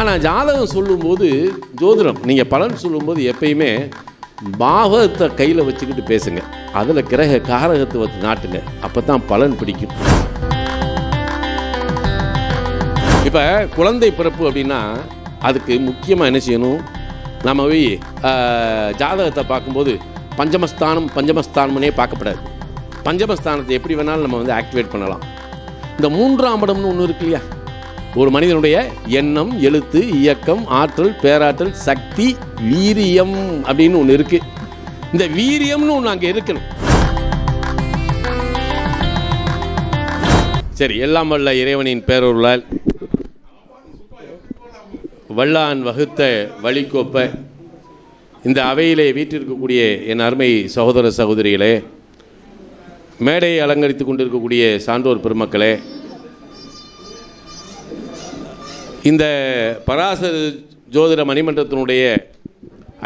ஆனால் ஜாதகம் சொல்லும்போது ஜோதிடம் நீங்கள் பலன் சொல்லும்போது எப்பயுமே பாவத்தை கையில் வச்சுக்கிட்டு பேசுங்க. அதில் கிரக காரகத்துவத்தை நாட்டுங்க. அப்போ தான் பலன் பிடிக்கும். இப்போ குழந்தை பிறப்பு அப்படின்னா அதுக்கு முக்கியமாக என்ன செய்யணும்? நம்ம போய் ஜாதகத்தை பார்க்கும்போது பஞ்சமஸ்தானம் பஞ்சமஸ்தானம்னே பார்க்கப்படாது. பஞ்சமஸ்தானத்தை எப்படி வேணாலும் நம்ம வந்து ஆக்டிவேட் பண்ணலாம். இந்த மூன்றாம் இடம்னு ஒன்று இருக்கு இல்லையா? ஒரு மனிதனுடைய எண்ணம் எழுத்து இயக்கம் ஆற்றல் பேராற்றல் சக்தி வீரியம் அப்படின்னு ஒன்று இருக்கு. இந்த வீரியம்னு ஒன்று அங்கே இருக்கணும். சரி எல்லாம் வல்ல இறைவனின் பேரொருளால் வல்லான் வகுத்த வழிகோப்ப இந்த அவையிலே வீட்டிருக்கக்கூடிய என் அருமை சகோதர சகோதரிகளே மேடையை அலங்கரித்து கொண்டிருக்கக்கூடிய சான்றோர் பெருமக்களே இந்த பராசர ஜோதிட மணிமன்றத்தினுடைய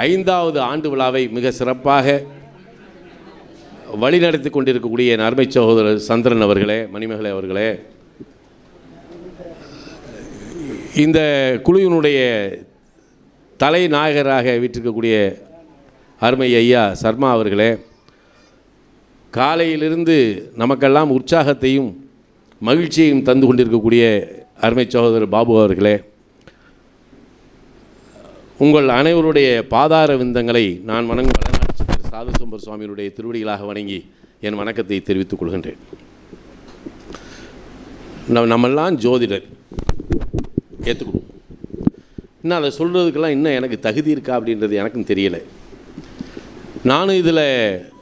ஐந்தாவது ஆண்டு விழாவை மிக சிறப்பாக வழிநடத்தி கொண்டிருக்கக்கூடிய நர்மை சகோதரர் சந்திரன் அவர்களே மணிமகளே அவர்களே இந்த குழுவினுடைய தலைநாயகராக வீட்டிருக்கக்கூடிய அருமை ஐயா சர்மா அவர்களே காலையிலிருந்து நமக்கெல்லாம் உற்சாகத்தையும் மகிழ்ச்சியையும் தந்து கொண்டிருக்கக்கூடிய அருமை சகோதரர் பாபு அவர்களே உங்கள் அனைவருடைய பாதார விந்தங்களை நான் வணங்கும் வடநாட்டு திரு சாதுசம்பர் சுவாமியுடைய திருவடிகளாக வணங்கி என் வணக்கத்தை தெரிவித்துக் கொள்கின்றேன். நம்ம நம்மெல்லாம் ஜோதிடர். ஏற்றுக்கணும் இன்னும் அதை சொல்கிறதுக்கெல்லாம் இன்னும் எனக்கு தகுதி இருக்கா அப்படின்றது எனக்கும் தெரியலை. நானும் இதில்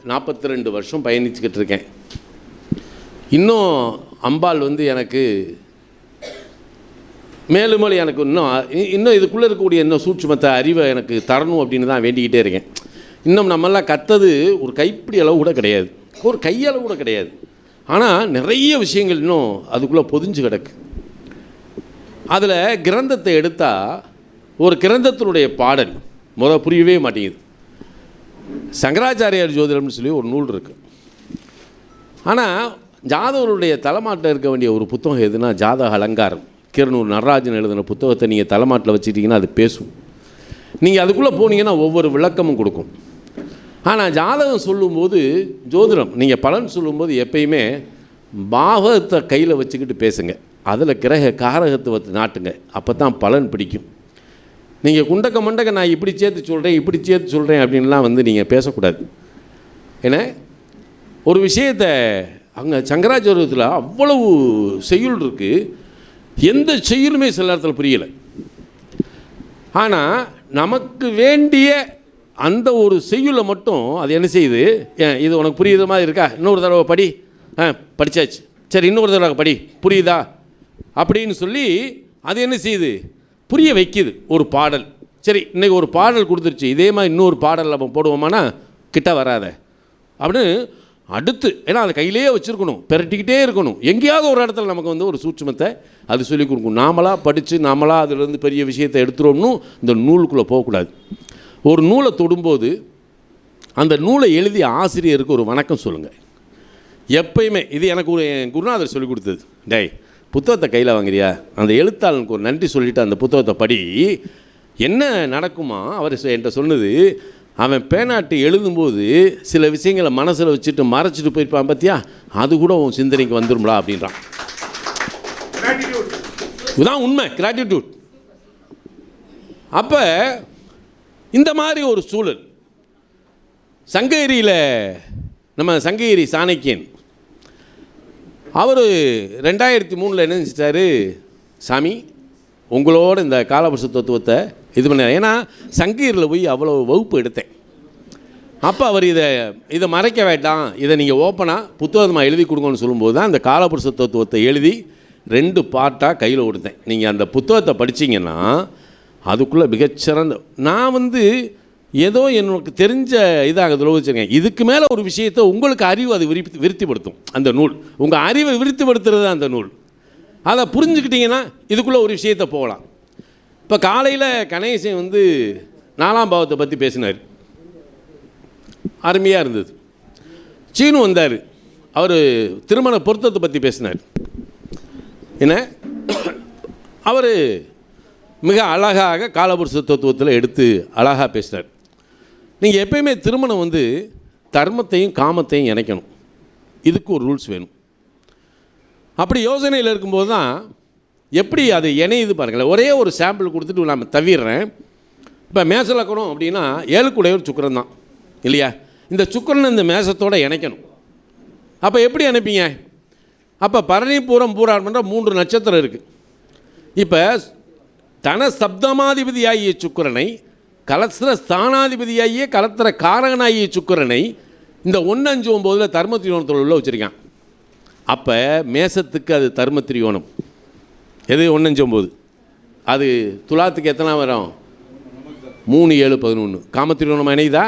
நாற்பத்தி ரெண்டு வருஷம் பயணிச்சுக்கிட்டு இருக்கேன். இன்னும் அம்பாள் வந்து எனக்கு மேலும் மேலும் எனக்கு இன்னும் இ- இன்னும் இதுக்குள்ளே இருக்கக்கூடிய இன்னும் சூட்சுமத்தை அறிவை எனக்கு தரணும் அப்படின்னு தான் வேண்டிக்கிட்டே இருக்கேன். இன்னும் நம்மெல்லாம் கத்தது ஒரு கைப்பிடி அளவு கூட கிடையாது. ஒரு கையளவு கூட கிடையாது. ஆனால் நிறைய விஷயங்கள் இன்னும் அதுக்குள்ளே பொதிஞ்சு கிடக்கு. அதில் கிரந்தத்தை எடுத்தால் ஒரு கிரந்தத்தினுடைய பாடல் முத புரியவே மாட்டேங்குது. சங்கராச்சாரியார் ஜோதிடம்னு சொல்லி ஒரு நூல் இருக்குது ஆனால் ஜாதவருடைய தலைமாட்டில் இருக்க வேண்டிய ஒரு புத்தகம் எதுனா ஜாதக அலங்காரம். கிருணூர் நடராஜன் எழுதின புத்தகத்தை நீங்கள் தலைமாட்டில் வச்சுக்கிட்டிங்கன்னா அது பேசும். நீங்கள் அதுக்குள்ளே போனீங்கன்னா ஒவ்வொரு விளக்கமும் கொடுக்கும். ஆனால் ஜாதகம் சொல்லும்போது ஜோதிடம் நீங்கள் பலன் சொல்லும்போது எப்பயுமே பாவத்தை கையில் வச்சுக்கிட்டு பேசுங்க. அதில் கிரக காரகத்துவத்தை நாட்டுங்க. அப்போ தான் பலன் பிடிக்கும். நீங்கள் குண்டக்க மண்டக்க நான் இப்படி சேர்த்து சொல்கிறேன் இப்படி சேர்த்து சொல்கிறேன் அப்படின்லாம் வந்து நீங்கள் பேசக்கூடாது. ஏன்னா ஒரு விஷயத்தை அங்கே சங்கராச்சாரியத்தில் அவ்வளவு செய்யுள் இருக்குது எந்த செயலுமே சில நேரத்தில் புரியலை. ஆனால் நமக்கு வேண்டிய அந்த ஒரு செய்யுளை மட்டும் அது என்ன செய்யுது? ஏன் இது உனக்கு புரியுற மாதிரி இருக்கா? இன்னொரு தடவை படி. ஆ படித்தாச்சு சரி இன்னொரு தடவை படி. புரியுதா? அப்படின்னு சொல்லி அது என்ன செய்யுது? புரிய வைக்குது ஒரு பாடல். சரி இன்னைக்கு ஒரு பாடல் கொடுத்துருச்சு. இதே மாதிரி இன்னொரு பாடல் நம்ம போடுவோமானா கிட்ட வராத. அப்படின்னு அடுத்து ஏன்னா அதை கையிலேயே வச்சுருக்கணும் பெரட்டிக்கிட்டே இருக்கணும். எங்கேயாவது ஒரு இடத்துல நமக்கு வந்து ஒரு சூட்சுமத்தை அது சொல்லிக் கொடுக்கும் நாமளாக படித்து நாமளாக அதிலிருந்து பெரிய விஷயத்தை எடுத்துகிறோம்னு இந்த நூலுக்குள்ளே போகக்கூடாது. ஒரு நூலை தொடும்போது அந்த நூலை எழுதிய ஆசிரியருக்கு ஒரு வணக்கம் சொல்லுங்கள் எப்பயுமே இது எனக்கு ஒரு என் குருநாதர் சொல்லி கொடுத்தது. டேய் புத்தகத்தை கையில் வாங்குறியா? அந்த எழுத்தாளனுக்கு ஒரு நன்றி சொல்லிட்டு அந்த புத்தகத்தை படி என்ன நடக்குமா? அவர் என்கிட்ட சொன்னது அவன் பேனாட்டு எழுதும்போது சில விஷயங்களை மனசில் வச்சுட்டு மறைச்சிட்டு போயிருப்பான் பார்த்தியா அது கூட உன் சிந்தனைக்கு வந்துடும்டா அப்படின்றான். இதுதான் உண்மை கிராட்டிடியூட் அப்போ இந்த மாதிரி ஒரு சூழல். சங்ககிரியில் நம்ம சங்ககிரி சாணக்கியன். அவர் ரெண்டாயிரத்தி மூணில் என்ன செஞ்சிட்டாரு? சாமி உங்களோட இந்த காலபுருஷ தத்துவத்தை இது பண்ண ஏன்னா சங்கீரில் போய் அவ்வளோ வகுப்பு எடுத்தேன். அப்போ அவர் இதை இதை மறைக்க வேண்டாம். இதை நீங்கள் ஓப்பனாக புத்தகமாக எழுதி கொடுங்கன்னு சொல்லும்போது தான் இந்த காலபுருஷ தத்துவத்தை எழுதி ரெண்டு பார்ட்டாக கையில் கொடுத்தேன். நீங்கள் அந்த புத்தகத்தை படிச்சீங்கன்னா அதுக்குள்ளே மிகச்சிறந்த நான் வந்து ஏதோ எனக்கு தெரிஞ்ச இதாக அதில் வச்சுருக்கேன் இதுக்கு மேலே ஒரு விஷயத்தை உங்களுக்கு அறிவு அது விரித்தி விருத்திப்படுத்தும். அந்த நூல். உங்கள் அறிவை விருத்திப்படுத்துறது அந்த நூல். அதை புரிஞ்சுக்கிட்டிங்கன்னா இதுக்குள்ளே ஒரு விஷயத்தை போகலாம். இப்போ காலையில் கணேசன் வந்து நாலாம் பாவத்தை பற்றி பேசினார். அருமையாக இருந்தது. சீனு வந்தார். அவர் திருமண பொருத்தத்தை பற்றி பேசினார். என்ன? அவர் மிக அழகாக காலபுருஷ தத்துவத்தில் எடுத்து அழகாக பேசினார். நீங்கள் எப்பயுமே திருமணம் வந்து தர்மத்தையும் காமத்தையும் இணைக்கணும். இதுக்கு ஒரு ரூல்ஸ் வேணும். அப்படி யோசனையில் இருக்கும்போது தான் எப்படி அது இணையுது பாருங்களேன். ஒரே ஒரு சாம்பிள் கொடுத்துட்டு நான் தவிர்றேன். இப்போ மேசலக்கணும் அப்படின்னா ஏழுக்குடைய ஒரு சுக்கரன் தான் இல்லையா? இந்த சுக்கரனை இந்த மேசத்தோடு இணைக்கணும். அப்போ எப்படி அனுப்பிங்க அப்போ பரணி பூரம் மூன்று நட்சத்திரம் இருக்குது இப்போ தன சப்தமாதிபதியாகிய சுக்கிரனை கலத்திர ஸ்தானாதிபதியாகிய கலத்திர காரகனாகிய சுக்கிரனை இந்த ஒன்று அஞ்சு ஒம்போதில் தர்ம உள்ள வச்சுருக்கான். அப்போ மேசத்துக்கு அது தர்ம திரியோணம் எது? ஒன்று அஞ்சு அது துலாத்துக்கு எத்தனை வரும்? மூணு ஏழு பதினொன்று காமத்திரியோணம் இணையுதா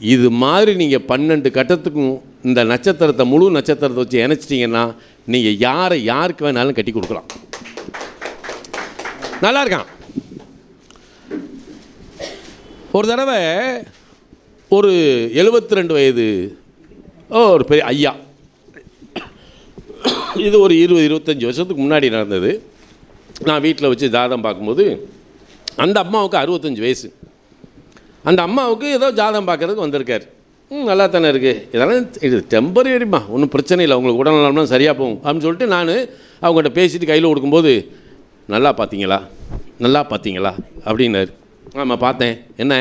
இது மாதிரி நீங்கள் பன்னெண்டு கட்டத்துக்கும் இந்த நட்சத்திரத்தை முழு நட்சத்திரத்தை வச்சு இணைச்சிட்டிங்கன்னா நீங்கள் யாரை யாருக்கு வேணாலும் கட்டி கொடுக்கலாம். நல்லா இருக்கான். ஒரு தடவை ஒரு எழுபத்தி ரெண்டு வயது ஓ, ஒரு பெரிய ஐயா. இது ஒரு இருபது இருபத்தஞ்சி வருஷத்துக்கு முன்னாடி நடந்தது. நான் வீட்டில் வச்சு ஜாதகம் பார்க்கும்போது அந்த அம்மாவுக்கு அறுபத்தஞ்சு வயசு. அந்த அம்மாவுக்கு ஏதோ ஜாதகம் பார்க்கறதுக்கு வந்திருக்கார். ம் நல்லா தானே இருக்குது இதெல்லாம் இது டெம்பரரிமா ஒன்றும் பிரச்சனை இல்லை. உங்களுக்கு உடல்நலம்லாம் சரியாக போகும். அப்படின்னு சொல்லிட்டு நான் அவங்ககிட்ட பேசிட்டு கையில் கொடுக்கும்போது நல்லா பார்த்தீங்களா? நல்லா பார்த்தீங்களா? அப்படின்னாரு. ஆமாம் பார்த்தேன். என்ன?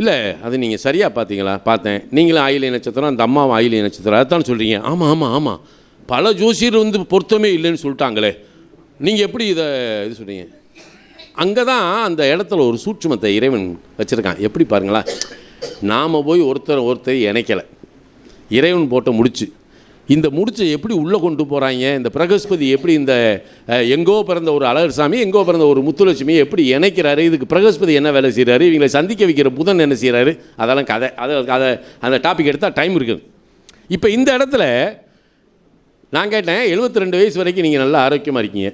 இல்லை அது நீங்கள் சரியாக பார்த்தீங்களா? பார்த்தேன். நீங்களும் ஆயிலை நட்சத்திரம் அந்த அம்மாவும் ஆயிலை நட்சத்திரம். அதைத்தான் சொல்கிறீங்க ஆமாம் ஆமாம் ஆமாம் பல ஜோசியர் வந்து பொருத்தமே இல்லைன்னு சொல்லிட்டாங்களே. நீங்கள் எப்படி இதை இது சொல்கிறீங்க அங்கே தான் அந்த இடத்துல ஒரு சூட்சுமத்தை இறைவன் வச்சுருக்கான். எப்படி பாருங்களா? நாம் போய் ஒருத்தர் ஒருத்தர் இணைக்கலை. இறைவன் போட்ட முடிச்சு. இந்த முடிச்சை எப்படி உள்ளே கொண்டு போகிறாங்க இந்த பிரகஸ்பதி எப்படி இந்த எங்கோ பிறந்த ஒரு அழகர் சாமி எங்கோ பிறந்த ஒரு முத்துலட்சுமியை எப்படி இணைக்கிறாரு? இதுக்கு பிரகஸ்பதி என்ன வேலை செய்கிறாரு இவங்களை சந்திக்க வைக்கிற புதன் என்ன செய்கிறாரு அதெல்லாம் கதை. அதை அதை அந்த டாபிக் எடுத்தால் டைம் இருக்குது. இப்போ இந்த இடத்துல நான் கேட்டேன் 72 ரெண்டு வயசு வரைக்கும் நீங்கள் நல்லா ஆரோக்கியமாக இருக்கீங்க.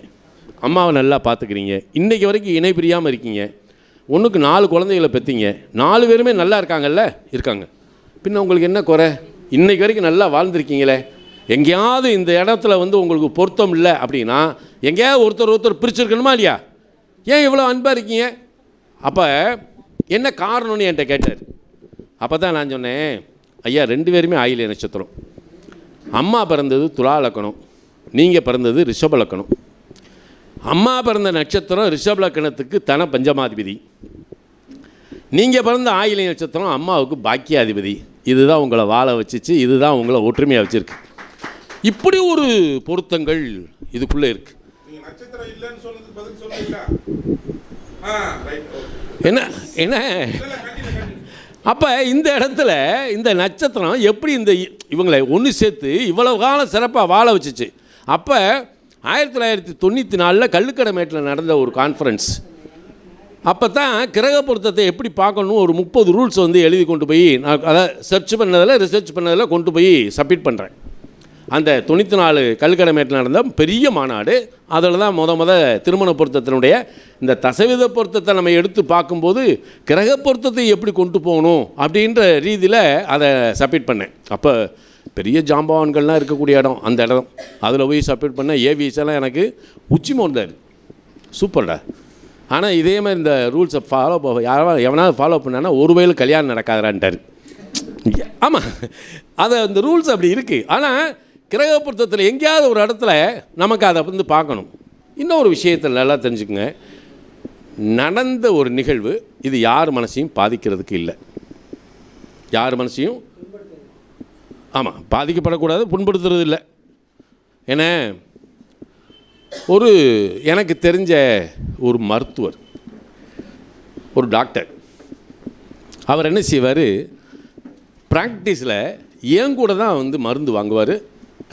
அம்மாவை நல்லா பார்த்துக்கிறீங்க. இன்றைக்கி வரைக்கும் இணை பிரியாமல் இருக்கீங்க. ஒன்றுக்கு நாலு குழந்தைகளை பெற்றீங்க நாலு பேருமே நல்லா இருக்காங்கல்ல? இருக்காங்க. பின்ன உங்களுக்கு என்ன குறை? இன்றைக்கு வரைக்கும் நல்லா வாழ்ந்துருக்கீங்களே. எங்கேயாவது இந்த இடத்துல வந்து உங்களுக்கு பொருத்தம் இல்லை அப்படின்னா எங்கேயாவது ஒருத்தர் ஒருத்தர் பிரிச்சிருக்கணுமா இல்லையா? ஏன் இவ்வளோ அன்பாக இருக்கீங்க? அப்போ என்ன காரணம்னு என்கிட்ட கேட்டார். அப்போ தான் நான் சொன்னேன் ஐயா ரெண்டு பேருமே ஆயில நட்சத்திரம். அம்மா பிறந்தது துலா லக்கணம் நீங்கள் பிறந்தது ரிஷப லக்கணம். அம்மா பிறந்த நட்சத்திரம் ரிஷப லக்கணத்துக்கு தன பஞ்சமாதிபதி. நீங்கள் பிறந்த ஆயிலை நட்சத்திரம் அம்மாவுக்கு பாக்கியாதிபதி. இதுதான் உங்களை வாழ வச்சுச்சு இதுதான் உங்களை ஒற்றுமையாக வச்சுருக்கு. இப்படி ஒரு பொருத்தங்கள் இதுக்குள்ளே இருக்குது என்ன என்ன? அப்போ இந்த இடத்துல இந்த நட்சத்திரம் எப்படி இந்த இ- இவங்களை ஒன்று சேர்த்து இவ்வளவு காலம் சிறப்பாக வாழ வச்சுச்சு? அப்போ ஆயிரத்தி தொள்ளாயிரத்தி தொண்ணூற்றி நாலில் கள்ளுக்கடமேட்டில் நடந்த ஒரு கான்ஃபரன்ஸ் அப்போ தான் கிரக பொருத்தத்தை எப்படி பார்க்கணும் ஒரு முப்பது ரூல்ஸ் வந்து எழுதி கொண்டு போய் நான் அதை சர்ச் பண்ணதில் ரிசர்ச் பண்ணதில் கொண்டு போய் சப்மிட் பண்ணுறேன் அந்த தொண்ணூற்றி நாலு கல்கடமேட்டில் நடந்த பெரிய மாநாடு அதில் தான் முத முத திருமண பொருத்தத்தினுடைய இந்த தசவித பொருத்தத்தை நம்ம எடுத்து பார்க்கும்போது கிரக பொருத்தத்தை எப்படி கொண்டு போகணும் அப்படின்ற ரீதியில் அதை சப்மிட் பண்ணேன். அப்போ பெரிய ஜாம்பவான்கள்லாம் இருக்கக்கூடிய இடம் அந்த இடம். அதில் போய் சப்மிட் பண்ண ஏவிஎஸ்லாம் எல்லாம் எனக்கு உச்சி மோந்தார் சூப்பர்டா ஆனால் இதே மாதிரி இந்த ரூல்ஸை ஃபாலோ யாராவது எவனாவது ஃபாலோ பண்ணானா ஒரு வயலு கல்யாணம் நடக்காதான்ட்டார் ஆமாம் அதை அந்த ரூல்ஸ் அப்படி இருக்குது ஆனால் கிரக பொருத்தத்தில் எங்கேயாவது ஒரு இடத்துல நமக்கு அதை வந்து பார்க்கணும். இன்னொரு விஷயத்தில் நல்லா தெரிஞ்சுக்கோங்க. நடந்த ஒரு நிகழ்வு இது யார் மனசையும் பாதிக்கிறதுக்கு இல்லை. யார் மனசையும்? ஆமாம் பாதிக்கப்படக்கூடாது புண்படுத்துறது இல்லை. ஏன்னா ஒரு எனக்கு தெரிஞ்ச ஒரு மருத்துவர் ஒரு டாக்டர். அவர் என்ன செய்வார்? ப்ராக்டிஸில் என் கூட தான் வந்து மருந்து வாங்குவார்.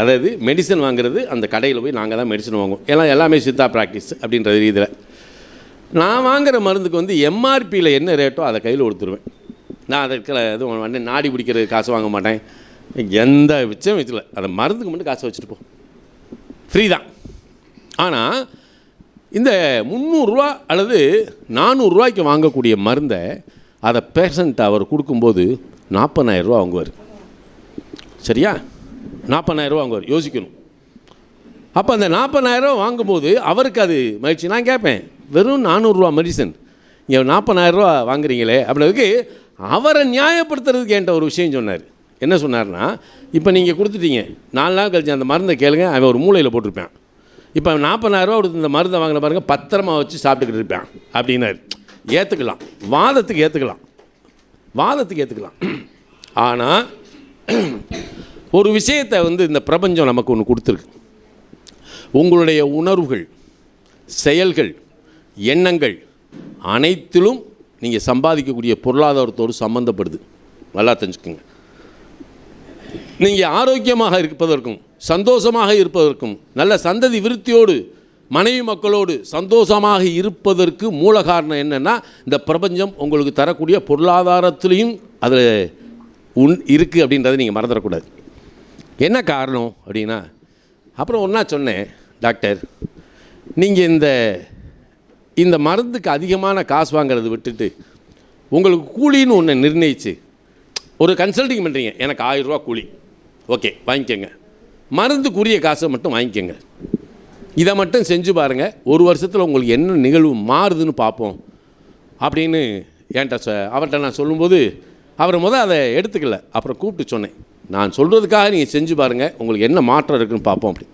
அதாவது மெடிசன் வாங்குறது அந்த கடையில் போய் நாங்கள் தான் மெடிசன் வாங்குவோம். எல்லாம் எல்லாமே சித்தா ப்ராக்டிஸ் அப்படின்ற ரீதியில். நான் வாங்குகிற மருந்துக்கு வந்து எம்ஆர்பியில் என்ன ரேட்டோ அதை கையில் கொடுத்துருவேன். நான் அதற்கு எதுவும் வந்து நாடி பிடிக்கிறது காசு வாங்க மாட்டேன். எந்த விஷயம் வச்சில அந்த மருந்துக்கு மட்டும் காசு வச்சுட்டு போ. ஃப்ரீ தான். ஆனால் இந்த முந்நூறுரூவா அல்லது நானூறுரூவாய்க்கு வாங்கக்கூடிய மருந்தை அதை பேஷண்ட் அவர் கொடுக்கும்போது நாற்பதாயிரரூவா வாங்குவார். சரியா? நாற்பதாயிரரூவா வாங்குவார் யோசிக்கணும். அப்போ அந்த 40000 வாங்கும்போது அவருக்கு அது மகிழ்ச்சி. நான் கேட்பேன் வெறும் நானூறுரூவா மெடிசன். இங்கே 40000 ரூபா வாங்குறீங்களே அப்படின்றதுக்கு அவரை நியாயப்படுத்துறதுக்கு என்கிட்ட ஒரு விஷயம் சொன்னார். என்ன சொன்னார்னா இப்போ நீங்கள் கொடுத்துட்டீங்க. நாலு நாள் கழிச்சு அந்த மருந்தை கேளுங்க அவன் ஒரு மூலையில் போட்டிருப்பான். இப்போ நாற்பதாயிரரூவா கொடுத்து இந்த மருந்தை வாங்கின பாருங்கள் பத்திரமா வச்சு சாப்பிட்டுக்கிட்டு இருப்பேன் அப்படின்னாரு. ஏற்றுக்கலாம் வாதத்துக்கு ஏற்றுக்கலாம் வாதத்துக்கு ஏற்றுக்கலாம் ஆனால் ஒரு விஷயத்தை வந்து இந்த பிரபஞ்சம் நமக்கு ஒன்று கொடுத்துருக்கு. உங்களுடைய உணர்வுகள் செயல்கள் எண்ணங்கள் அனைத்திலும் நீங்கள் சம்பாதிக்கக்கூடிய பொருளாதாரத்தோடு சம்மந்தப்படுது நல்லா தெரிஞ்சுக்கோங்க. நீங்கள் ஆரோக்கியமாக இருப்பதற்கும் சந்தோஷமாக இருப்பதற்கும் நல்ல சந்ததி விருத்தியோடு மனைவி மக்களோடு சந்தோஷமாக இருப்பதற்கு மூல காரணம் என்னென்னா இந்த பிரபஞ்சம் உங்களுக்கு தரக்கூடிய பொருளாதாரத்துலேயும் அதில் உன் இருக்குது அப்படின்றத நீங்கள் மறந்துடக்கூடாது. என்ன காரணம் அப்படின்னா அப்புறம் ஒன்றா சொன்னேன் டாக்டர். நீங்கள் இந்த இந்த மருந்துக்கு அதிகமான காசு வாங்குறதை விட்டுட்டு உங்களுக்கு கூலின்னு ஒன்று நிர்ணயிச்சு ஒரு கன்சல்டிங் பண்ணுறீங்க எனக்கு ஆயிரரூவா கூலி. ஓகே வாங்கிக்கோங்க. மருந்துக்குரிய காசை மட்டும் வாங்கிக்கோங்க. இதை மட்டும் செஞ்சு பாருங்கள் ஒரு வருஷத்தில் உங்களுக்கு என்ன நிகழ்வு மாறுதுன்னு பார்ப்போம் அப்படின்னு என்கிட்ட சொ அவர்கிட்ட நான் சொல்லும்போது அவர் முதல் அதை எடுத்துக்கல அப்புறம் கூப்பிட்டு சொன்னேன். நான் சொல்கிறதுக்காக நீங்கள் செஞ்சு பாருங்கள் உங்களுக்கு என்ன மாற்றம் இருக்குன்னு பார்ப்போம் அப்படி.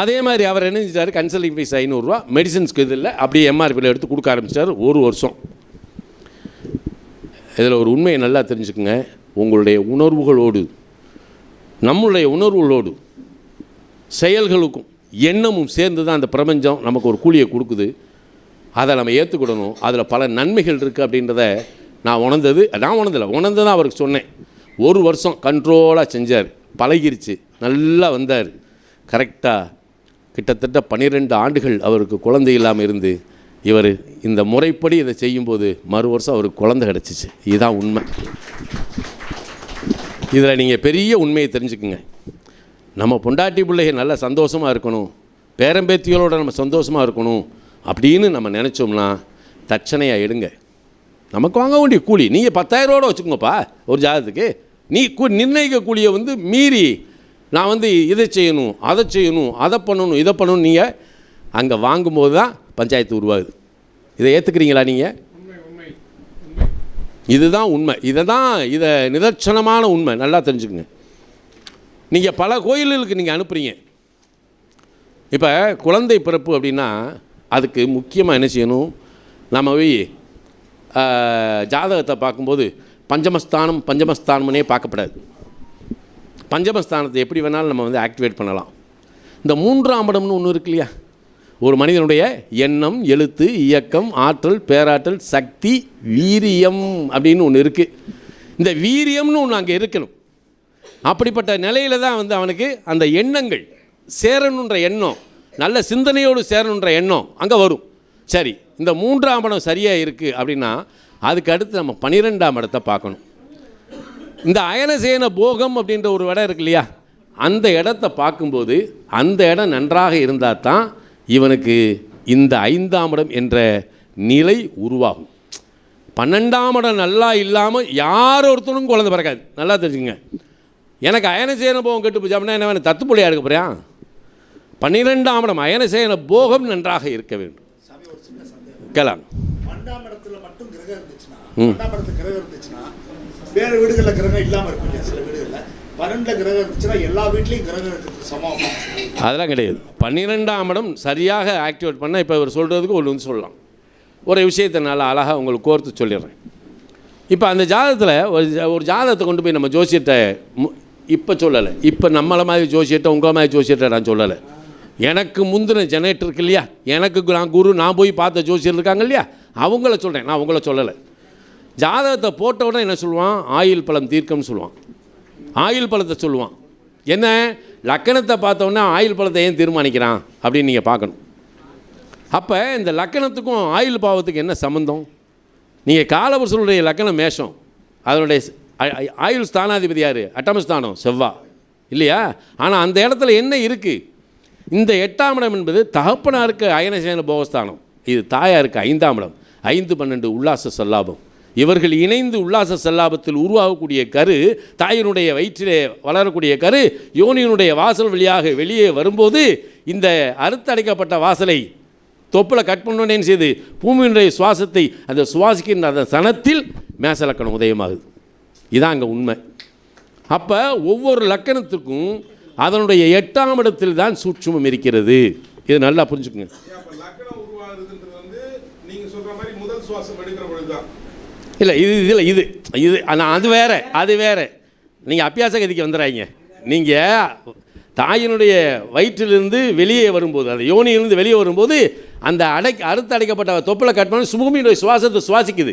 அதே மாதிரி அவர் என்ன செஞ்சார் கன்சல்டிங் ஃபீஸ் ஐநூறுரூவா மெடிசன்ஸ்க்கு இது இல்லை அப்படியே எம்ஆர்பியில் எடுத்து கொடுக்க ஆரம்பித்தார் ஒரு வருஷம். இதில் ஒரு உண்மையை நல்லா தெரிஞ்சுக்குங்க. உங்களுடைய உணர்வுகளோடு நம்மளுடைய உணர்வுகளோடு செயல்களுக்கும் எண்ணமும் சேர்ந்து தான் அந்த பிரபஞ்சம் நமக்கு ஒரு கூலியை கொடுக்குது. அதை நம்ம ஏற்றுக்கிடணும் அதில் பல நன்மைகள் இருக்குது அப்படின்றத நான் உணர்ந்தது நான் உணர்ந்தல உணர்ந்து தான் அவருக்கு சொன்னேன். ஒரு வருஷம் கண்ட்ரோலாக செஞ்சார். பழகிருச்சு. நல்லா வந்தார். கரெக்டாக கிட்டத்தட்ட பன்னிரெண்டு ஆண்டுகள் அவருக்கு குழந்தை இல்லாமல் இருந்து இவர் இந்த முறைப்படி இதை செய்யும்போது மறு வருஷம் அவருக்கு குழந்தை கிடச்சிச்சு. இதுதான் உண்மை. இதில் நீங்கள் பெரிய உண்மையை தெரிஞ்சுக்குங்க. நம்ம பொண்டாட்டி பிள்ளைகள் நல்லா சந்தோஷமாக இருக்கணும். பேரம்பேத்திகளோட நம்ம சந்தோஷமாக இருக்கணும் அப்படின்னு நம்ம நினச்சோம்னா தட்சணையாக எடுங்க. நமக்கு வாங்க வேண்டிய கூலி. நீங்கள் பத்தாயிரரூவோட வச்சுக்கோங்கப்பா ஒரு ஜாதகத்துக்கு. நீ கூ நிர்ணயிக்க கூலியை வந்து மீறி நான் வந்து இதை செய்யணும் அதை செய்யணும் அதை பண்ணணும் இதை பண்ணணும் நீங்கள் அங்கே வாங்கும்போது தான் பஞ்சாயத்து உருவாகுது. இதை ஏற்றுக்கிறீங்களா நீங்கள் இதுதான் உண்மை. இதை தான் இதை நிதர்சனமான உண்மை. நல்லா தெரிஞ்சுக்குங்க. நீங்கள் பல கோயில்களுக்கு நீங்கள் அனுப்புகிறீங்க இப்போ குழந்தை பிறப்பு அப்படின்னா அதுக்கு முக்கியமாக என்ன செய்யணும்? நம்ம போய் ஜாதகத்தை பார்க்கும்போது பஞ்சமஸ்தானம் பஞ்சமஸ்தானம்னே பார்க்கப்படாது. பஞ்சமஸ்தானத்தை எப்படி வேணாலும் நம்ம வந்து ஆக்டிவேட் பண்ணலாம். இந்த மூன்றாம் இடம்னு ஒன்று இருக்கு இல்லையா? ஒரு மனிதனுடைய எண்ணம் எழுத்து இயக்கம் ஆற்றல் பேராற்றல் சக்தி வீரியம் அப்படின்னு ஒன்று இருக்குது இந்த வீரியம்னு ஒன்று அங்கே இருக்கணும். அப்படிப்பட்ட நிலையில தான் வந்து அவனுக்கு அந்த எண்ணங்கள் சேரணுன்ற எண்ணம் நல்ல சிந்தனையோடு சேரணுன்ற எண்ணம் அங்கே வரும். சரி இந்த மூன்றாம் இடம் சரியாக இருக்குது அப்படின்னா அதுக்கு அடுத்து நம்ம பன்னிரெண்டாம் இடத்தை பார்க்கணும். இந்த அயனசேன போகம் அப்படின்ற ஒரு இடம் இருக்கு இல்லையா? அந்த இடத்த பார்க்கும்போது அந்த இடம் நன்றாக இருந்தால் தான் இவனுக்கு இந்த ஐந்தாம் இடம் என்ற நிலை உருவாகும். பன்னெண்டாம் இடம் நல்லா இல்லாமல் யார் ஒருத்தனும் குழந்த பிறக்காது. நல்லா தெரிஞ்சுங்க எனக்கு அயனசேன போகம் கெட்டு போச்சு அப்படின்னா என்ன வேணும்? தத்துப்பொழியாக இருக்க போறியா? பன்னிரெண்டாம் இடம் அயனசேன போகம் நன்றாக இருக்க வேண்டும். இருந்துச்சுன்னா வேற வீடுகளில் கிரகம் இல்லாம இருக்கும் சில வீடுகள்ல? பன்னெண்டுல கிரகம் இருந்துச்சுன்னா எல்லா வீட்லயும் கிரகம் சமம். அதெல்லாம் கிடையாது. பன்னிரெண்டாம் இடம் சரியாக ஆக்டிவேட் பண்ணால் இப்போ இவர் சொல்கிறதுக்கு ஒன்று வந்து சொல்லலாம். ஒரு விஷயத்தை நல்லா அழகாக உங்களுக்கு கோர்த்து சொல்லிடுறேன். இப்போ அந்த ஜாதகத்தில் ஒரு ஒரு ஜாதகத்தை கொண்டு போய் நம்ம ஜோசியத்தை இப்போ சொல்லலை. இப்போ நம்மளை மாதிரி ஜோசியத்தை உங்களை மாதிரி ஜோசியத்தை நான் சொல்லலை. எனக்கு முந்தின ஜெனரேட்டர் இருக்கு இல்லையா? எனக்கு நான் குரு நான் போய் பார்த்த ஜோசியர் இருக்காங்க இல்லையா? அவங்கள சொல்கிறேன் நான் அவங்கள சொல்லலை. ஜாதகத்தை போட்ட உடனே என்ன சொல்லுவான்? ஆயில் பழம் தீர்க்கம்னு சொல்லுவான். ஆயில் பழத்தை சொல்லுவான். என்ன? லக்கணத்தை பார்த்தோன்னே ஆயில் பழத்தை ஏன் தீர்மானிக்கிறான்? அப்படின்னு நீங்கள் பார்க்கணும். அப்போ இந்த லக்கணத்துக்கும் ஆயில் பாவத்துக்கு என்ன சம்மந்தம் நீங்கள் காலபுருஷனுடைய லக்கணம் மேஷம். அதனுடைய ஆயுள் ஸ்தானாதிபதி யார்? அட்டமஸ்தானம் செவ்வா. இல்லையா? ஆனால் அந்த இடத்துல என்ன இருக்குது இந்த எட்டாம் இடம் என்பது தகப்பனாருக்கு அயனசேன போகஸ்தானம். இது தாயாருக்கு ஐந்தாம் இடம். ஐந்து பன்னெண்டு உல்லாச சல்லாபம். இவர்கள் இணைந்து உல்லாச செல்லாபத்தில் உருவாகக்கூடிய கரு தாயினுடைய வயிற்றிலே வளரக்கூடிய கரு யோனியினுடைய வாசல் வழியாக வெளியே வரும்போது இந்த அறுத்தடைக்கப்பட்ட வாசலை தொப்பில் கட் பண்ணோன்னு செய்து பூமியினுடைய சுவாசத்தை அந்த சுவாசிக்கின்ற அந்த சனத்தில் மேசலக்கணம் உதயமாகுது. இதான் அங்கே உண்மை. அப்போ ஒவ்வொரு லக்கணத்துக்கும் அதனுடைய எட்டாம் இடத்தில் தான் சூட்சுமம் இருக்கிறது. இது நல்லா புரிஞ்சுக்குங்க. இல்லை இது இதில் இது இது ஆனால் அது வேற அது வேற. நீங்கள் அபியாச கதிக்கு வந்துடுறாங்க நீங்கள் தாயினுடைய வயிற்றிலிருந்து வெளியே வரும்போது அந்த யோனியிலிருந்து வெளியே வரும்போது அந்த அடை அறுத்து அடைக்கப்பட்ட தொப்பில் கட் பண்ணி சுமுகமியுடைய சுவாசத்தை சுவாசிக்குது.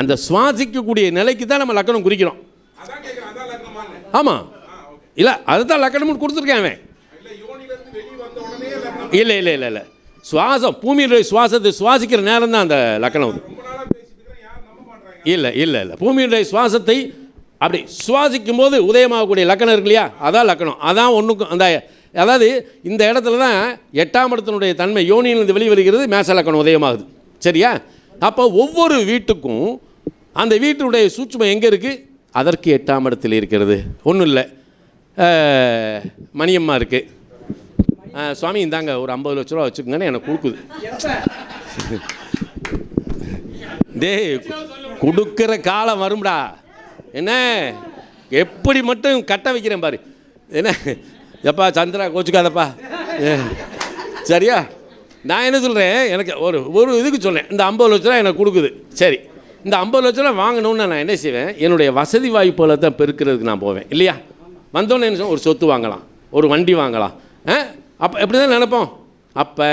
அந்த சுவாசிக்கக்கூடிய நிலைக்கு தான் நம்ம லக்கணம் குறிக்கிறோம் ஆமாம் இல்லை அதுதான் லக்கணம்னு கொடுத்துருக்கேன் அவன். இல்லை இல்லை இல்லை இல்லை. சுவாசம் பூமியினுடைய சுவாசத்தை சுவாசிக்கிற நேரம் தான் அந்த லக்கணம் அது. இல்லை இல்லை இல்லை. பூமியினுடைய சுவாசத்தை அப்படி சுவாசிக்கும் போது உதயமாகக்கூடிய லக்கணம் இருக்கு இல்லையா? அதான் லக்கணம். அதான் ஒன்றுக்கும் அந்த அதாவது இந்த இடத்துல தான் எட்டாம் இடத்தினுடைய தன்மை யோனியிலிருந்து வெளிவருகிறது மேச லக்கணம் உதயமாகுது. சரியா? அப்போ ஒவ்வொரு வீட்டுக்கும் அந்த வீட்டினுடைய சூட்சுமம் எங்கே இருக்குது அதற்கு எட்டாம் இடத்தில் இருக்கிறது. ஒன்றும் இல்லை. மணியம்மா இருக்குது சுவாமி இந்தாங்க ஒரு ஐம்பது லட்ச ரூபா வச்சுக்கோங்கன்னு எனக்கு கொடுக்குது. டேய் கொடுக்குற காலம் வரும்டா. என்ன? எப்படி மட்டும் கட்ட வைக்கிறேன் பாரு. என்ன? எப்பா சந்திரா கோச்சுக்காதப்பா. ஏ, சரியா? நான் என்ன சொல்கிறேன் எனக்கு ஒரு ஒரு இதுக்கு சொல்கிறேன் இந்த ஐம்பது லட்ச ரூபா எனக்கு கொடுக்குது. சரி. இந்த ஐம்பது லட்ச ரூபா வாங்கணும்னு நான் என்ன செய்வேன்? என்னுடைய வசதி வாய்ப்புகளை தான் பெருக்கிறதுக்கு நான் போவேன். இல்லையா? வந்தோன்னே என்ன ஒரு சொத்து வாங்கலாம் ஒரு வண்டி வாங்கலாம். அப்போ எப்படி தான் நினப்போம்? அப்போ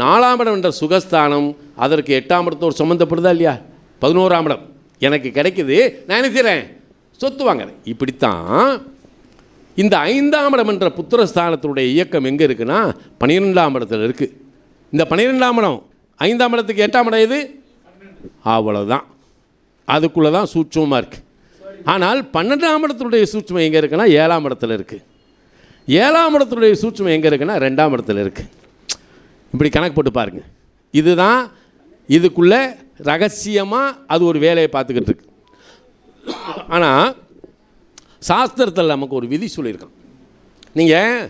நாலாம் இடம் என்ற சுகஸ்தானம் அதற்கு எட்டாம் இடத்தோடு சம்மந்தப்படுதா இல்லையா? பதினோராம் இடம். எனக்கு கிடைக்குது நான் என்ன செய்கிறேன் சொத்து வாங்குறேன். இப்படித்தான் இந்த ஐந்தாம் இடம் என்ற புத்திரஸ்தானத்தினுடைய இயக்கம் எங்கே இருக்குன்னா பன்னிரெண்டாம் இடத்துல இருக்குது இந்த பன்னிரெண்டாம் இடம் ஐந்தாம் இடத்துக்கு எட்டாம் இடம் எது? அவ்வளோதான் அதுக்குள்ளே தான் சூட்சமாக இருக்குது ஆனால் பன்னெண்டாம் இடத்தினுடைய சூட்சம் எங்கே இருக்குன்னா ஏழாம் இடத்துல இருக்குது ஏழாம் இடத்துடைய சூட்சம் எங்கே இருக்குன்னா ரெண்டாம் இடத்துல இருக்குது இப்படி கணக்கு போட்டு பாருங்க. இதுதான் இதுக்குள்ளே ரகசியமாக அது ஒரு வேலையை பார்த்துக்கிட்டு இருக்கு. ஆனால் சாஸ்திரத்தில் நமக்கு ஒரு விதி சொல்லியிருக்கான். நீங்கள்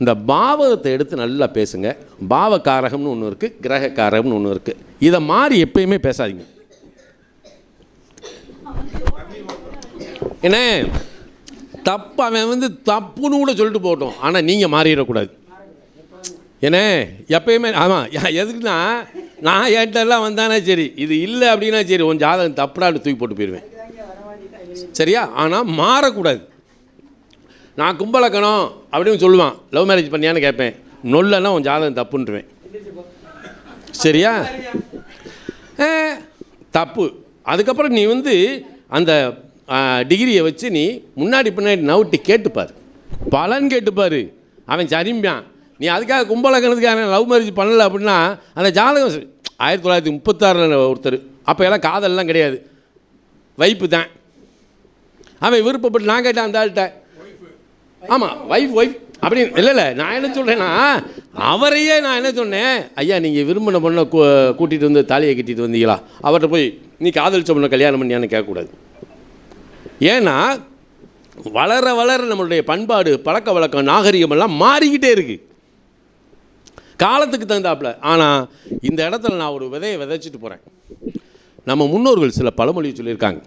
இந்த பாவகத்தை எடுத்து நல்லா பேசுங்க. பாவகாரகம்னு ஒன்று இருக்குது கிரகக்காரகம்னு ஒன்று இருக்குது இதை மாறி எப்பயுமே பேசாதீங்க. என்ன? தப்பு அவன் வந்து தப்புன்னு கூட சொல்லிட்டு போட்டோம் ஆனால் நீங்கள் மாறிடக்கூடாது. என்ன? எப்பயுமே ஆமாம் எதுக்குன்னா நான் என்கிட்டலாம் வந்தானே சரி இது இல்லை அப்படின்னா சரி உன் ஜாதகம் தப்புடான்னு தூக்கி போட்டு போயிடுவேன். சரியா? ஆனால் மாறக்கூடாது. நான் கும்பலக்கணும் அப்படின்னு சொல்லுவான். லவ் மேரேஜ் பண்ணியான்னு கேட்பேன். நொல்லன்னா உன் ஜாதகம் தப்புன்றுவேன். சரியா? தப்பு. அதுக்கப்புறம் நீ வந்து அந்த டிகிரியை வச்சு நீ முன்னாடி பின்னாடி நவுட்டி கேட்டுப்பார். பலன் கேட்டுப்பார். அவன் சரிம்பான். நீ அதுக்காக கும்பலக்கணத்துக்காக லவ் மேரேஜ் பண்ணலை அப்படின்னா அந்த ஜாதகம் ஆயிரத்தி தொள்ளாயிரத்தி முப்பத்தாறில் ஒருத்தர். அப்போ எல்லாம் காதல்லாம் கிடையாது. வைப்பு தான். அவன் விருப்பப்பட்டு நான் கேட்டேன் அந்த ஆள்கிட்ட. ஆமாம் வைஃப் ஒய்ஃப் அப்படின்னு இல்லை இல்லை நான் என்ன சொல்கிறேன்னா அவரையே நான் என்ன சொன்னேன் ஐயா நீங்கள் விரும்பின பொண்ணை கூ கூட்டிகிட்டு வந்து தாலியை கட்டிட்டு வந்தீங்களா? அவர்கிட்ட போய் நீ காதலிச்ச பொண்ணை கல்யாணம் பண்ணியான்னு கேட்கக்கூடாது. ஏன்னா வளர வளர நம்மளுடைய பண்பாடு பழக்க வழக்கம் நாகரிகம் எல்லாம் மாறிக்கிட்டே இருக்கு. காலத்துக்கு தகுந்தாப்புல. ஆனால் இந்த இடத்துல நான் ஒரு விதையை விதைச்சிட்டு போகிறேன் நம்ம முன்னோர்கள் சில பழமொழி சொல்லியிருக்காங்க.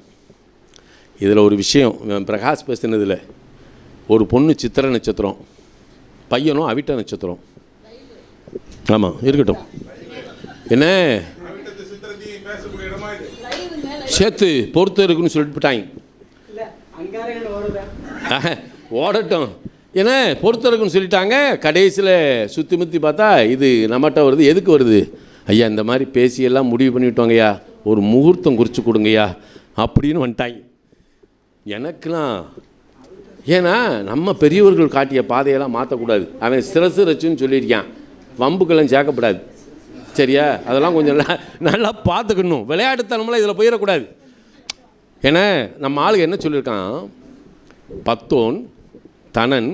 இதில் ஒரு விஷயம் பிரகாஷ் பேசினதில் ஒரு பொண்ணு சித்திர நட்சத்திரம் பையனும் அவிட்ட நட்சத்திரம். ஆமாம் இருக்கட்டும். என்ன? சேர்த்து பொறுத்து இருக்குன்னு சொல்லிட்டு போட்டாங்க ஓடட்டும். ஏன்னா பொறுத்தருக்குன்னு சொல்லிட்டாங்க. கடைசியில் சுற்றி முற்றி பார்த்தா இது நம்மகிட்ட வருது எதுக்கு வருது? ஐயா இந்த மாதிரி பேசியெல்லாம் முடிவு பண்ணிவிட்டோங்கய்யா ஒரு முகூர்த்தம் குறித்து கொடுங்கய்யா அப்படின்னு வந்துட்டாங்க எனக்கெலாம் ஏன்னா நம்ம பெரியவர்கள் காட்டிய பாதையெல்லாம் மாற்றக்கூடாது அவன் சிரசு ரச்சுன்னு சொல்லியிருக்கான். வம்புக்கெல்லாம் சேர்க்கப்படாது. சரியா? அதெல்லாம் கொஞ்சம் நல்லா நல்லா பார்த்துக்கணும். விளையாட்டுத்தனமெல்லாம் இதில் போயிடக்கூடாது. ஏன்னா நம்ம ஆளுங்க என்ன சொல்லியிருக்கான் பத்தோன் தனன்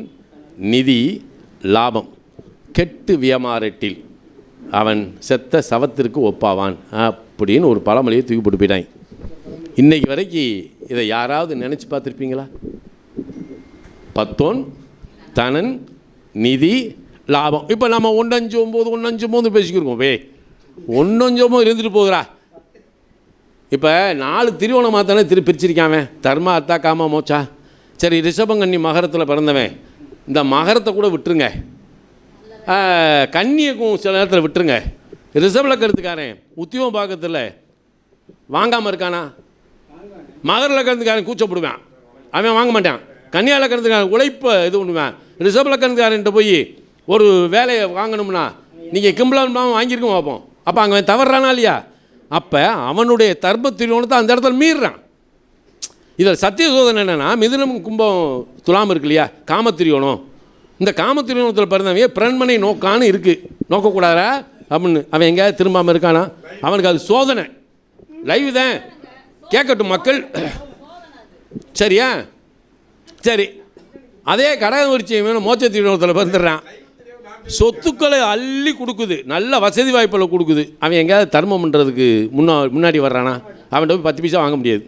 நிதி லாபம். கெட்டு வியமாரெட்டில் அவன் செத்த சவத்திற்கு ஒப்பாவான். அப்படின்னு ஒரு பழமொழியை தூக்கி போட்டு போயிட்டாங்க இன்னைக்கு வரைக்கும் இதை யாராவது நினச்சி பார்த்துருப்பீங்களா? பத்தோன் தனன் நிதி லாபம். இப்போ நம்ம ஒன்றஞ்சு ஒம்பது ஒன்று அஞ்சு ஒம்பது பேசிக்கிருக்கோம் வே ஒன்றஞ்சு ஒம்பது இருந்துட்டு போகிறா இப்போ நாலு திருவோணமாக தானே திரு பிரிச்சிருக்காவன் தர்மா அத்தா காமா மோச்சா சரி ரிஷபங்கன்னி மகரத்தில் பிறந்தவன். இந்த மகரத்தை கூட விட்டுருங்க. ஆ, கன்னியக்கும் சில நேரத்தில் விட்டுருங்க. ரிஷபில் கருத்துக்காரன் உத்தியோகம் பார்க்கறதில்ல. வாங்காமல் இருக்கானா? மகரில் கருத்துக்காரன் கூச்சப்படுவான். அவன் வாங்க மாட்டான். கன்னியாவில் கருத்துக்காரன் உழைப்பை இது பண்ணுவேன். ரிஷபில் கருத்துக்காரன்ட்டு போய் ஒரு வேலையை வாங்கணும்னா நீங்கள் கிம்பளம் வாங்கியிருக்கோம் பார்ப்போம். அப்போ அங்கே அவன் தவறானா இல்லையா? அப்போ அவனுடைய தர்ம திருவோணத்தை அந்த இடத்துல மீறுறான். இதில் சத்திய சோதனை என்னென்னா மிதுனம் கும்பம் துலாம் இருக்கு இல்லையா? காமத்திரியோணம் இந்த காமத்திரியோணத்தில் பிறந்தவங்க பிரண்மனை நோக்கான்னு இருக்குது நோக்கக்கூடாதா? அப்படின்னு அவன் எங்கேயாவது திரும்பாமல் இருக்கானா? அவனுக்கு அது சோதனை. லைவ் தான். கேட்கட்டும் மக்கள். சரியா? சரி. அதே கடகவரிச்சி வேணும் மோச்ச திருவோணத்தில் பிறந்துடுறான். சொத்துக்களை அள்ளி கொடுக்குது. நல்ல வசதி வாய்ப்புகளை கொடுக்குது. அவன் எங்கேயாவது தர்மம் பண்ணுறதுக்கு முன்னா முன்னாடி வர்றானா? அவன்கிட்ட போய் பத்து பைசா வாங்க முடியாது.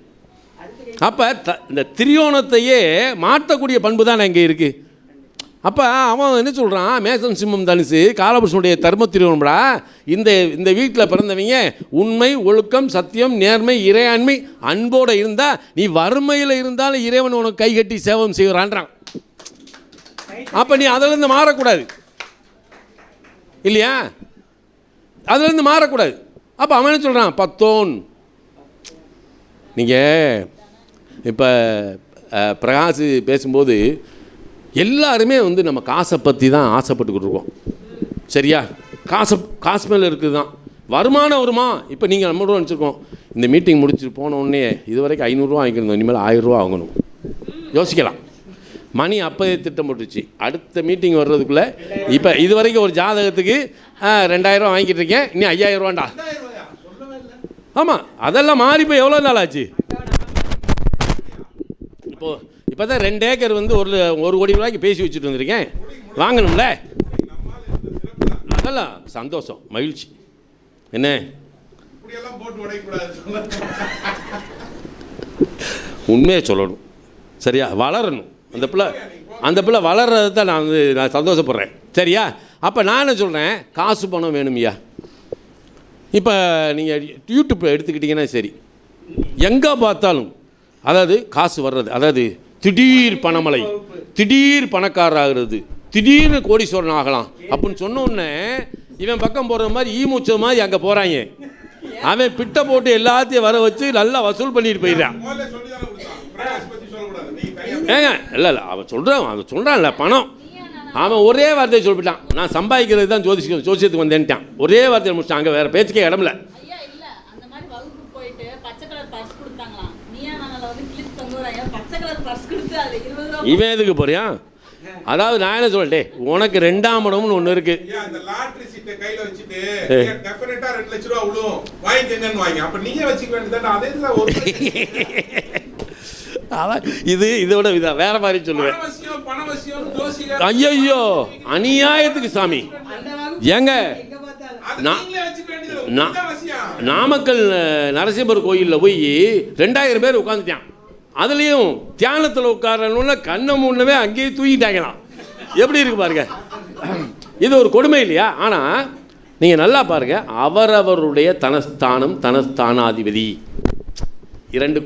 அப்போ த இந்த திரியோணத்தையே மாற்றக்கூடிய பண்பு தான் இங்கே இருக்குது அப்போ அவன் என்ன சொல்கிறான் மேசன் சிம்மம் தனுசு காலபுருஷனுடைய தர்ம திரியோணம்டா இந்த இந்த வீட்டில் பிறந்தவங்க உண்மை ஒழுக்கம் சத்தியம் நேர்மை இறையாண்மை அன்போடு இருந்தால் நீ வறுமையில் இருந்தாலும் இறைவன் உனக்கு கை கட்டி சேவம் செய்கிறான்றான். அப்போ நீ அதிலிருந்து மாறக்கூடாது. இல்லையா? அதுலேருந்து மாறக்கூடாது. அப்போ அவன் என்ன சொல்கிறான் பத்தோன். நீங்கள் இப்போ பிரகாஷ் பேசும்போது எல்லாருமே வந்து நம்ம காசை பற்றி தான் ஆசைப்பட்டுக்கிட்டு இருக்கோம். சரியா? காசை காசு மேலே இருக்குது தான். வருமானம் வருமா? இப்போ நீங்கள் நம்ம ரூபா நினச்சிருக்கோம். இந்த மீட்டிங் முடிச்சுட்டு போன உடனே இது வரைக்கும் ஐநூறுரூவா வாங்கிக்கணும் இனிமேல் ஆயிரரூவா வாங்கணும். யோசிக்கலாம். மணி அப்போதே திட்டம் போட்டுச்சு. அடுத்த மீட்டிங் வர்றதுக்குள்ளே இப்போ இது வரைக்கும் ஒரு ஜாதகத்துக்கு ரெண்டாயிரம் வாங்கிட்டு இருக்கேன் இனி ஐயாயிரம் ரூபாண்டா? ஆமாம் அதெல்லாம் மாறி போய் எவ்வளோ நாள் ஆச்சு? இப்போ இப்போ தான் ரெண்டு ஏக்கர் வந்து ஒரு ஒரு கோடி ரூபாய்க்கு பேசி வச்சுட்டு வந்திருக்கேன். வாங்கணும்ல? அதெல்லாம் சந்தோஷம் மகிழ்ச்சி. என்ன? உண்மையை சொல்லணும். சரியா வளரணும். அந்த பிள்ளை அந்த பிள்ளை வளர்றது தான் நான் வந்து நான் சந்தோஷப்படுறேன். சரியா? அப்போ நான் என்ன சொல்கிறேன் காசு பணம் வேணும்யா இப்போ நீங்கள் யூடியூப் எடுத்துக்கிட்டிங்கன்னா சரி. எங்கே பார்த்தாலும் அதாவது காசு வர்றது அதாவது திடீர் பணமலை திடீர் பணக்காரர் ஆகிறது திடீர்னு கோடீஸ்வரன் ஆகலாம் அப்படின்னு சொன்ன உடனே இவன் பக்கம் போகிற மாதிரி ஈ மூச்ச மாதிரி அங்கே போகிறாங்க அவன் பிட்டை போட்டு எல்லாத்தையும் வர வச்சு நல்லா வசூல் பண்ணிட்டு போயிடுறான். ஏங்க இல்லை இல்லை அவன் சொல்கிறான் அவன் சொல்கிறான்ல பணம். அவன் ஒரே வார்த்தையை சொல்லிவிட்டான். நான் சம்பாதிக்கிறது தான் ஜோதிஷம் ஜோசியத்துக்கு வந்தேன்ட்டான். ஒரே வார்த்தையை முடிச்சிட்டான். அங்கே வேறு பேச்சுக்கே இடம்ல ஐயா இல்ல அந்த மாதிரி வகுப்பு போயிட்டு பச்சை கலர் பர்ஸ் கொடுத்தாங்களாம். நீயா நானால வந்து கிளிப் தொங்க விடுறாங்க பச்சை கலர் பர்ஸ் கொடுத்து அதுல இருபது ரூபா இவன் எதுக்கு போறியான் அதாவது நான் என்ன சொல்லிட்டேன் உனக்கு ரெண்டாம் இடம்னு ஒன்று ரெண்டு லட்ச ரூபா அதான் இது இதோட இதான். வேற மாதிரி சொல்லுவேன். ஐயோ அநியாயத்துக்கு சாமி. ஏங்க நான்- நான்- நாமக்கல் நரசிம்மர் கோயிலில் போய் ரெண்டாயிரம் பேர் உட்காந்துட்டான் அதுலேயும் தியானத்தில் உட்காரணுன்னு கண்ணை மூணவே அங்கேயே தூக்கிட்டாங்களாம் எப்படி இருக்கு பாருங்க. இது ஒரு கொடுமை இல்லையா? ஆனால் நீங்கள் நல்லா பாருங்க. அவரவருடைய தனஸ்தானம் தனஸ்தானாதிபதி. இரண்டு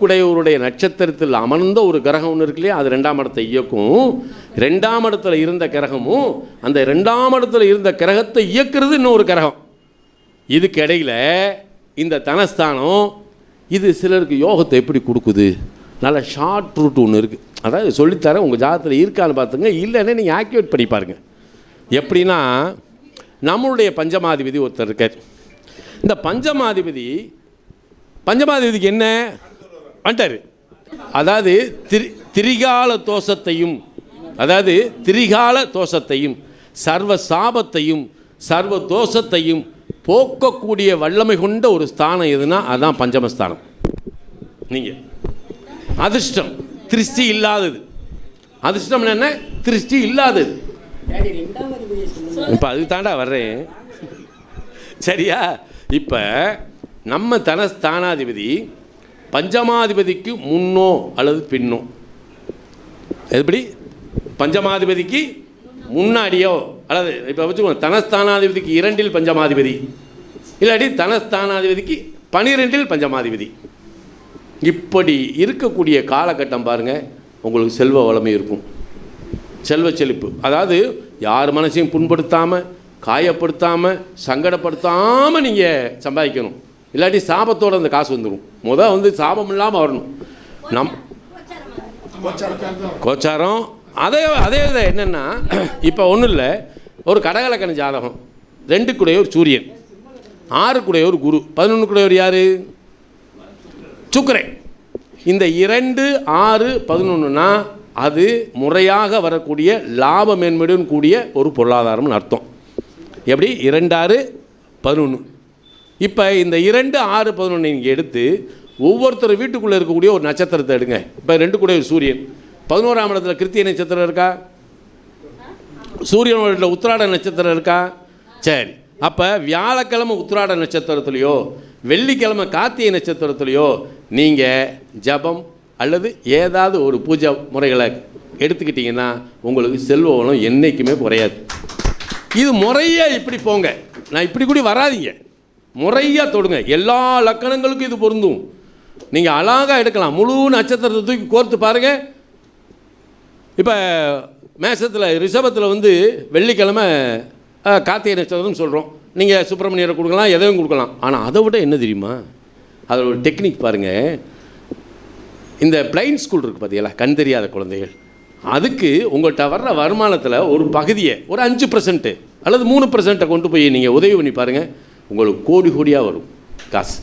குடையவர் இரண்டு நட்சத்திரத்தில் அமர்ந்த ஒரு கிரகம் ஒன்று இருக்கு இல்லையா? அது ரெண்டாம் இடத்தை இயக்கும். ரெண்டாம் இடத்துல இருந்த கிரகமும் அந்த ரெண்டாம் இடத்துல இருந்த கிரகத்தை இயக்கிறது இன்னொரு கிரகம். இதுக்கு இடையில் இந்த தனஸ்தானம் இது சிலருக்கு யோகத்தை எப்படி கொடுக்குது? நல்ல ஷார்ட் ரூட் ஒன்று இருக்குது அதாவது சொல்லித்தரேன் உங்கள் ஜாதகத்தில் இருக்கான்னு பார்த்துங்க. இல்லைன்னா நீங்கள் ஆக்டிவேட் பண்ணி பாருங்க. எப்படின்னா நம்மளுடைய பஞ்சமாதிபதி ஒருத்தர் இருக்கார். இந்த பஞ்சமாதிபதி பஞ்சமாதிபதிக்கு என்ன? வந்துட்டார். அதாவது திரி திரிகால தோஷத்தையும் அதாவது திரிகால தோஷத்தையும் சர்வ சாபத்தையும் சர்வ தோஷத்தையும் போக்கக்கூடிய வல்லமை கொண்ட ஒரு ஸ்தானம் எதுனா அதான் பஞ்சமஸ்தானம். நீங்கள் அதிர்ஷ்டம். திருஷ்டி இல்லாதது. அதிர்ஷ்டம் என்ன? திருஷ்டி இல்லாதது. இப்போ அதுக்கு தாண்டா வர்றேன். சரியா? இப்போ நம்ம தனஸ்தானாதிபதி பஞ்சமாதிபதிக்கு முன்னோ அல்லது பின்னோ. எப்படி பஞ்சமாதிபதிக்கு முன்னாடியோ அல்லது இப்போ வச்சுக்கோங்க தனஸ்தானாதிபதிக்கு இரண்டில் பஞ்சமாதிபதி. இல்லாட்டி தனஸ்தானாதிபதிக்கு பனிரெண்டில் பஞ்சமாதிபதி. இப்படி இருக்கக்கூடிய காலகட்டம் பாருங்கள் உங்களுக்கு செல்வ வளமை இருக்கும். செல்வ செழிப்பு. அதாவது யார் மனசையும் புண்படுத்தாமல் காயப்படுத்தாமல் சங்கடப்படுத்தாமல் நீங்கள் சம்பாதிக்கணும். இல்லாட்டி சாபத்தோடு அந்த காசு வந்துடும் முதல் வந்து சாபம் இல்லாமல் வரணும். நம் கோச்சாரம். அதே அதே இதை என்னென்னா இப்போ ஒன்றும் இல்லை. ஒரு கடகலக்கண ஜாதகம். ரெண்டு ஒரு சூரியன். ஆறு ஒரு குரு. பதினொன்று கூடையோர் யார்? சுக்கிரன். இந்த இரண்டு ஆறு பதினொன்றுனா அது முறையாக வரக்கூடிய லாப மேன்மையுடன் கூடிய ஒரு பொருளாதாரம்னு அர்த்தம். எப்படி? இரண்டாறு பதினொன்று இப்போ இந்த இரண்டு ஆறு பதினொன்று நீங்கள் எடுத்து ஒவ்வொருத்தர் வீட்டுக்குள்ளே இருக்கக்கூடிய ஒரு நட்சத்திரத்தை எடுங்க. இப்போ ரெண்டு கூட ஒரு சூரியன். பதினோராம் இடத்துல கிருத்திய நட்சத்திரம் இருக்கா? சூரியனோட இடத்துல உத்திராட நட்சத்திரம் இருக்கா? சரி. அப்போ வியாழக்கிழமை உத்திராட நட்சத்திரத்துலேயோ வெள்ளிக்கிழமை கார்த்திகை நட்சத்திரத்துலேயோ நீங்கள் ஜபம் அல்லது ஏதாவது ஒரு பூஜை முறைகளை எடுத்துக்கிட்டிங்கன்னா உங்களுக்கு செல்வ வளம் என்றைக்குமே குறையாது. இது முறையாக இப்படி போங்க. நான் இப்படி கூட வராதீங்க. முறையாக தொடுங்க. எல்லா லக்கணங்களுக்கும் இது பொருந்தும். நீங்கள் அழகாக எடுக்கலாம். முழு நட்சத்திரத்தை தூக்கி கோர்த்து பாருங்கள் இப்போ மேசத்தில் ரிஷபத்தில் வந்து வெள்ளிக்கிழமை கார்த்திகை நட்சத்திரம்னு சொல்கிறோம் நீங்கள் சுப்பிரமணியரை கொடுக்கலாம் எதையும் கொடுக்கலாம். ஆனால் அதை விட என்ன தெரியுமா? அதில் ஒரு டெக்னிக் பாருங்கள் இந்த பிளைண்ட் ஸ்கூல் இருக்குது பார்த்தீங்களா கண் தெரியாத குழந்தைகள். அதுக்கு உங்கள்கிட்ட வர்ற வருமானத்தில் ஒரு பகுதியை ஒரு அஞ்சு பர்சன்ட்டு அல்லது மூணு பர்சன்ட்டை கொண்டு போய் நீங்கள் உதவி பண்ணி பாருங்கள் உங்களுக்கு கோடி கோடியாக வரும் காசு.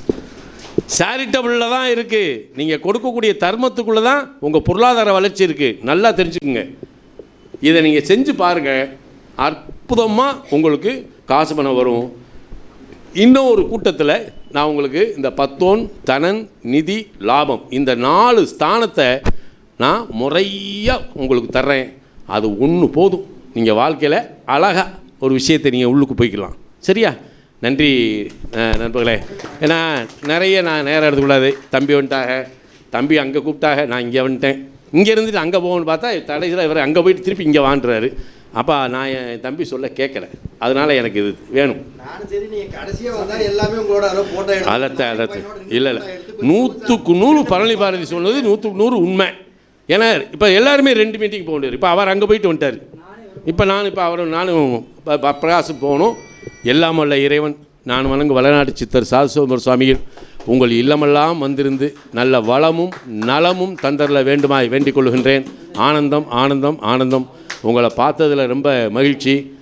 சேரிட்டபிளில் தான் இருக்குது நீங்கள் கொடுக்கக்கூடிய தர்மத்துக்குள்ளே தான் உங்கள் பொருளாதார வளர்ச்சி இருக்குது நல்லா தெரிஞ்சுக்குங்க. இதை நீங்கள் செஞ்சு பாருங்கள் அற்புதமாக உங்களுக்கு காசு பணம் வரும். இன்னும் ஒரு கூட்டத்தில் நான் உங்களுக்கு இந்த பத்தோன் தனன் நிதி லாபம் இந்த நாலு ஸ்தானத்தை நான் முறையாக உங்களுக்கு தர்றேன். அது ஒன்று போதும். நீங்கள் வாழ்க்கையில் அழகாக ஒரு விஷயத்தை நீங்கள் உள்ளுக்கு போய்க்கலாம். சரியா? நன்றி நண்பர்களே. ஏன்னா நிறைய நான் நேரம் எடுத்துக்கூடாது தம்பி வந்துட்டாக. தம்பி அங்கே கூப்பிட்டாக நான் இங்கே வந்துட்டேன். இங்கே இருந்துட்டு அங்கே போகணும்னு பார்த்தா கடைசியில் இவர் அங்கே போயிட்டு திருப்பி இங்கே வாண்டுறாரு அப்போ நான் என் தம்பி சொல்ல கேட்கல. அதனால் எனக்கு இது வேணும். அதத்தை அதத்தை. இல்லை இல்லை. நூற்றுக்கு நூறு பழனி பாரதி சொன்னது நூற்றுக்கு நூறு உண்மை. ஏன்னா இப்போ எல்லாருமே ரெண்டு மீட்டிங் போக முடியாது இப்போ அவர் அங்கே போயிட்டு வந்துட்டார். இப்போ நான் இப்போ அவர் நானும் பிரகாசம் போகணும். எல்லாம் வல்ல இறைவன். நான் வணங்கு வளநாட்டு சித்தர் சாதுசோமர் சுவாமிகள். உங்கள் இல்லமெல்லாம் வந்திருந்து நல்ல வளமும் நலமும் தந்தரல வேண்டுமாய் வேண்டிக் கொள்கின்றேன் ஆனந்தம் ஆனந்தம் ஆனந்தம். உங்களை பார்த்ததில் ரொம்ப மகிழ்ச்சி.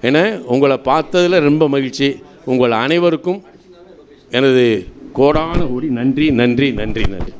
என உங்களை பார்த்ததில் ரொம்ப மகிழ்ச்சி. உங்கள் அனைவருக்கும் எனது கோடான கோடி நன்றி நன்றி நன்றி நன்றி.